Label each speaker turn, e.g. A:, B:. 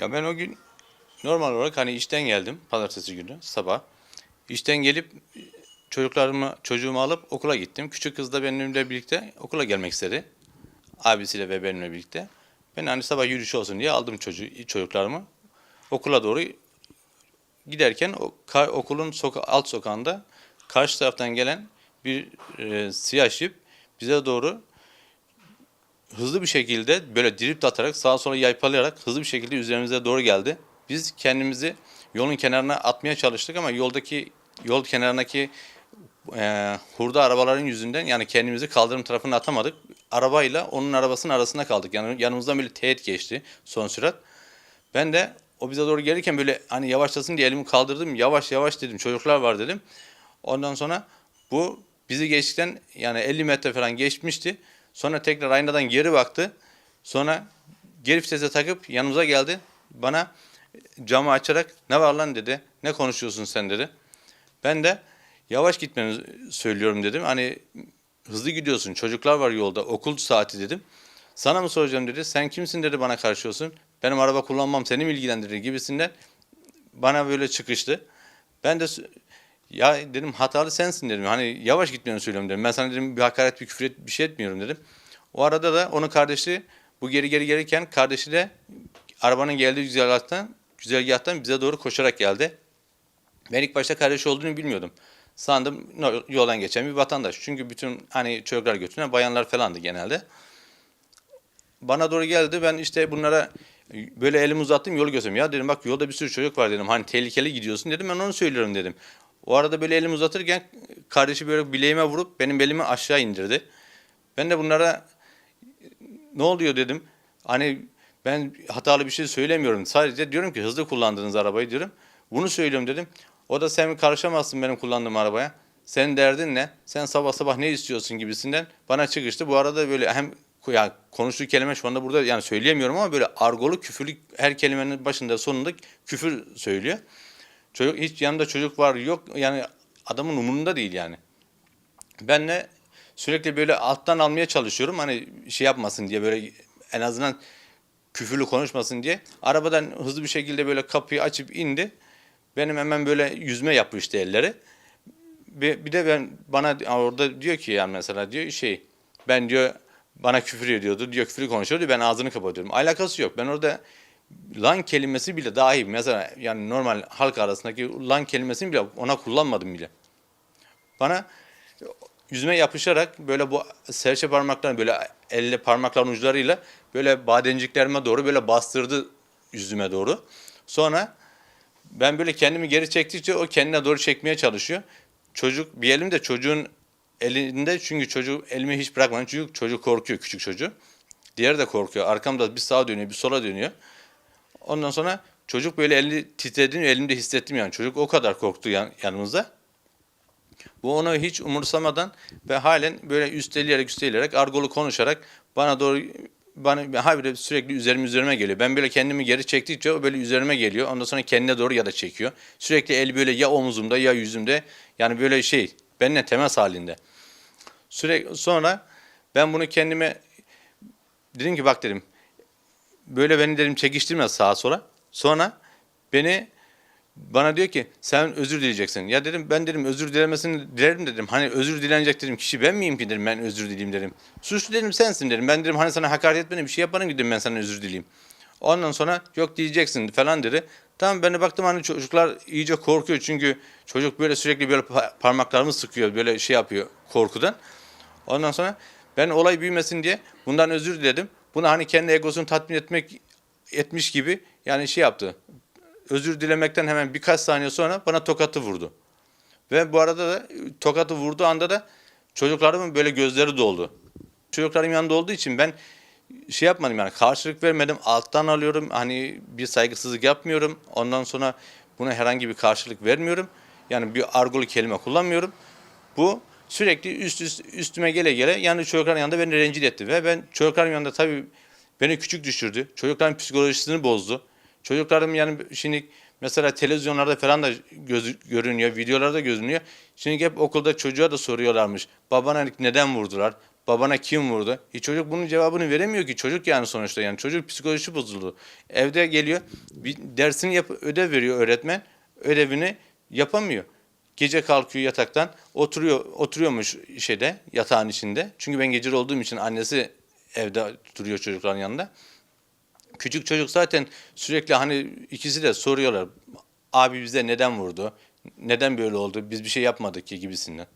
A: Ya ben o gün normal olarak hani işten geldim pazartesi günü sabah. İşten gelip çocuklarımı çocuğumu alıp okula gittim. Küçük kız da benimle birlikte okula gelmek istedi. Abisiyle ve benimle birlikte. Ben hani sabah yürüyüş olsun diye aldım çocuğu, çocuklarımı. Okula doğru giderken o, ka- okulun soka- alt sokağında karşı taraftan gelen bir e, siyah jip bize doğru hızlı bir şekilde böyle drift atarak sağa sola yaypalayarak hızlı bir şekilde üzerimize doğru geldi. Biz kendimizi yolun kenarına atmaya çalıştık ama yoldaki yol kenarındaki e, hurda arabaların yüzünden yani kendimizi kaldırım tarafına atamadık. Arabayla onun arabasının arasında kaldık. Yani yanımızdan böyle teğet geçti son sürat. Ben de o bize doğru gelirken böyle hani yavaşlasın diye elimi kaldırdım. Yavaş yavaş dedim. Çocuklar var dedim. Ondan sonra bu bizi geçtikten yani 50 metre falan geçmişti. Sonra tekrar aynadan geri baktı. Sonra geri vitese takıp yanımıza geldi. Bana camı açarak ne var lan dedi. Ne konuşuyorsun sen dedi. Ben de yavaş gitmeni söylüyorum dedim. Hani hızlı gidiyorsun. Çocuklar var yolda. Okul saati dedim. Sana mı soracağım dedi. Sen kimsin dedi bana karşıyorsun. Benim araba kullanmam seni mi ilgilendirir gibisinden bana böyle çıkıştı. Ben de ya dedim hatalı sensin dedim. Hani yavaş gitmeni söylüyorum dedim. Ben sana dedim bir hakaret bir küfür et, bir şey etmiyorum dedim. O arada da onun kardeşi bu geri geri gelirken kardeşi de arabanın geldiği güzergahtan, güzergahtan bize doğru koşarak geldi. Ben ilk başta kardeşi olduğunu bilmiyordum. Sandım yoldan geçen bir vatandaş. Çünkü bütün hani çocuklar götüren bayanlar falandı genelde. Bana doğru geldi. Ben işte bunlara böyle elimi uzattım yolu göstereyim. Ya dedim bak yolda bir sürü çocuk var dedim. Hani tehlikeli gidiyorsun dedim. Ben onu söylüyorum dedim. O arada böyle elimi uzatırken kardeşi böyle bileğime vurup benim belimi aşağı indirdi. Ben de bunlara ne oluyor dedim. Hani ben hatalı bir şey söylemiyorum. Sadece diyorum ki hızlı kullandığınız arabayı diyorum. Bunu söylüyorum dedim. O da sen karışamazsın benim kullandığım arabaya. Senin derdin ne? Sen sabah sabah ne istiyorsun gibisinden bana çıkıştı. Bu arada böyle hem yani konuştuğu kelime şu anda burada yani söyleyemiyorum ama böyle argolu küfürlü her kelimenin başında sonunda küfür söylüyor. Çocuk hiç yanında çocuk var yok yani adamın umurunda değil yani. Ben de sürekli böyle alttan almaya çalışıyorum. Hani şey yapmasın diye böyle en azından küfürlü konuşmasın diye. Arabadan hızlı bir şekilde böyle kapıyı açıp indi. Benim hemen böyle yüzme yapmıştı elleri. Bir, bir de ben bana orada diyor ki yani mesela diyor şey ben diyor bana küfür ediyordu diyor küfür konuşuyordu ben ağzını kapatıyorum. Alakası yok. Ben orada lan kelimesi bile dahi mesela yani normal halk arasındaki lan kelimesini bile ona kullanmadım bile. Bana yüzüme yapışarak böyle bu serçe parmaklarını böyle elle parmakların uçlarıyla böyle badenciklerime doğru böyle bastırdı yüzüme doğru. Sonra ben böyle kendimi geri çektikçe o kendine doğru çekmeye çalışıyor. Çocuk bir elim de çocuğun elinde çünkü çocuk elimi hiç bırakmadım. Çocuk, çocuk korkuyor küçük çocuğu. Diğeri de korkuyor. Arkamda bir sağa dönüyor bir sola dönüyor. Ondan sonra çocuk böyle elini titrediğini elimde hissettim yani. Çocuk o kadar korktu yan, yanımızda. Bu onu hiç umursamadan ve halen böyle üsteleyerek üsteleyerek argolu konuşarak bana doğru bana habire sürekli üzerime üzerime geliyor. Ben böyle kendimi geri çektikçe o böyle üzerime geliyor. Ondan sonra kendine doğru ya da çekiyor. Sürekli el böyle ya omuzumda ya yüzümde. Yani böyle şey benimle temas halinde. Sürekli sonra ben bunu kendime dedim ki bak dedim böyle beni dedim çekiştirme sağa sola. Sonra beni bana diyor ki sen özür dileyeceksin. Ya dedim ben dedim özür dilemesini dilerim dedim. Hani özür dilenecek dedim kişi ben miyim ki dedim ben özür dileyim dedim. Suçlu dedim sensin dedim. Ben dedim hani sana hakaret etmedim bir şey yapmadım ki dedim ben sana özür dileyim. Ondan sonra yok diyeceksin falan dedi. Tamam ben de baktım hani çocuklar iyice korkuyor çünkü çocuk böyle sürekli böyle pa- parmaklarımı sıkıyor böyle şey yapıyor korkudan. Ondan sonra ben olay büyümesin diye bundan özür diledim. Bunu hani kendi egosunu tatmin etmek etmiş gibi yani şey yaptı. Özür dilemekten hemen birkaç saniye sonra bana tokatı vurdu. Ve bu arada da tokatı vurduğu anda da çocuklarımın böyle gözleri doldu. Çocuklarım yanında olduğu için ben şey yapmadım yani karşılık vermedim. Alttan alıyorum. Hani bir saygısızlık yapmıyorum. Ondan sonra buna herhangi bir karşılık vermiyorum. Yani bir argolu kelime kullanmıyorum. Bu sürekli üst, üst üstüme gele gele yani çocukların yanında beni rencide etti ve ben çocukların yanında tabii beni küçük düşürdü. Çocukların psikolojisini bozdu. Çocuklarım yani şimdi mesela televizyonlarda falan da göz, görünüyor, videolarda görünüyor. Şimdi hep okulda çocuğa da soruyorlarmış. Babana neden vurdular? Babana kim vurdu? E çocuk bunun cevabını veremiyor ki. Çocuk yani sonuçta yani çocuk psikolojisi bozuldu. Evde geliyor bir dersini yap ödev veriyor öğretmen. Ödevini yapamıyor. Gece kalkıyor yataktan oturuyor oturuyormuş şeyde yatağın içinde. Çünkü ben gece olduğum için annesi evde duruyor çocukların yanında. Küçük çocuk zaten sürekli hani ikisi de soruyorlar. Abi bize neden vurdu? Neden böyle oldu? Biz bir şey yapmadık ki gibisinden.